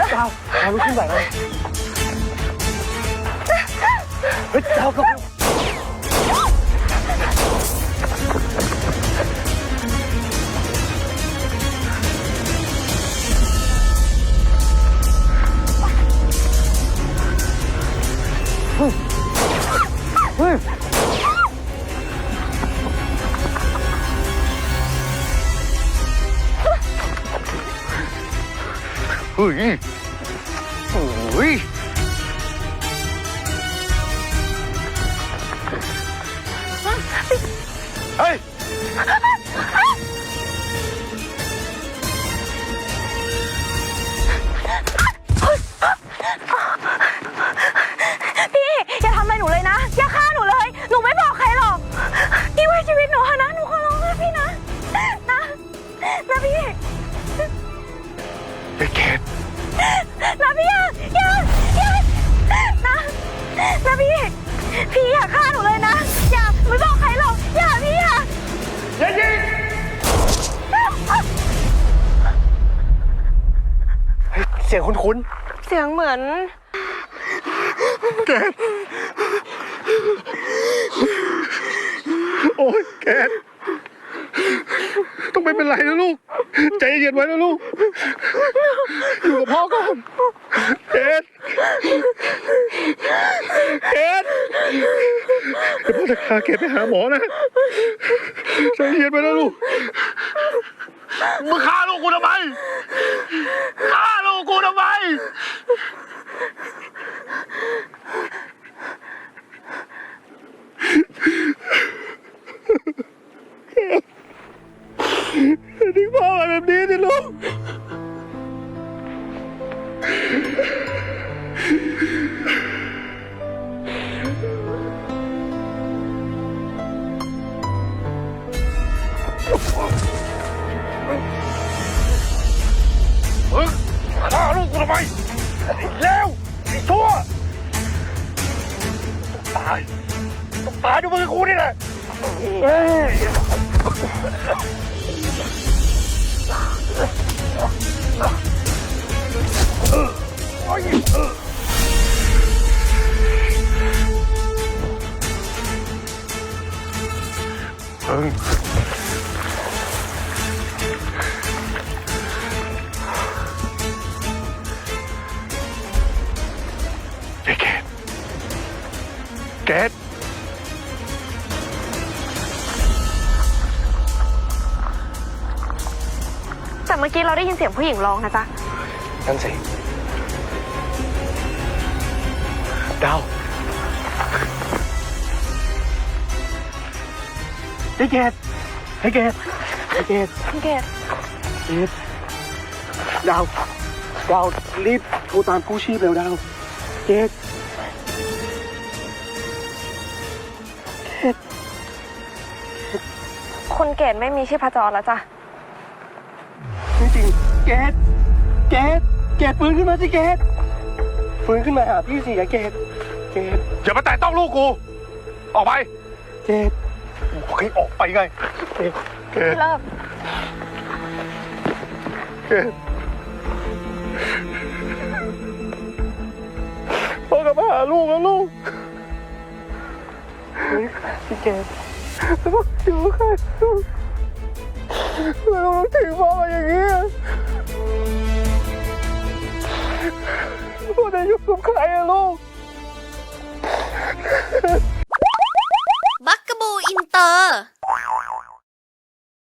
ดาวดาวลุกขึ้นไหวไหมเฮ้ยดาวลุก เฮ้ยโอ้ยเฮ้ย นะพี่ พี่อย่าฆ่าหนูเลยนะ อย่าหนูไม่บอกใครหรอก อย่าพี่อย่าอย่ายิงเฮ้ยเสียงคุ้นเสียงเหมือนๆเกดโอ้ยเกดต้องไม่เป็นไรนะลูก ใจเย็นไว้นะลูก อยู่กับพ่อก่อนเกด เกดเดี๋ยวพ่อจะพาเกดไปหาหมอนะใจเย็นไว้นะลูกมึงฆ่าลูกกูทำไมฆ่าลูกกูทำไมทิ้งพ่อมาแบบนี้สิลูก ฆ่าลูกกูทำไมไอ้เลวไอ้ชั่วต้องตายต้องตายด้วยมือกูนี่แหละเอ้ยโอ้ยเออ เกดแต่เมื่อกี้เราได้ยินเสียงผู้หญิงร้องนะจ๊ะ นั่นสิ ดาวไอ้เกดไอ้เกดไอ้เกดคุณเกดเกดดาว ดาว รีบโทรตามกู้ชีพเร็วดาว เกด คุณเกดไม่มีชีพจรแล้วจ้ะ ไม่จริงเกดเกดเกดฟื้นขึ้นมาสิเกดฟื้นขึ้นมาหาพี่สิอะเกดเกดอย่ามาแตะต้องลูกกู ออกไปเกดบอกให้ออกไปไงเกดเกดเลิกเกดพ่อกลับมาหาลูกแล้วลูกเฮ้ยพี่เกด แล้วพ่อยู่กับใครลูกทำไมต้องทิ้งพ่อมาอย่างนี้พ่อจะอยู่กับใครอะลูก บักกะบูอินเตอร์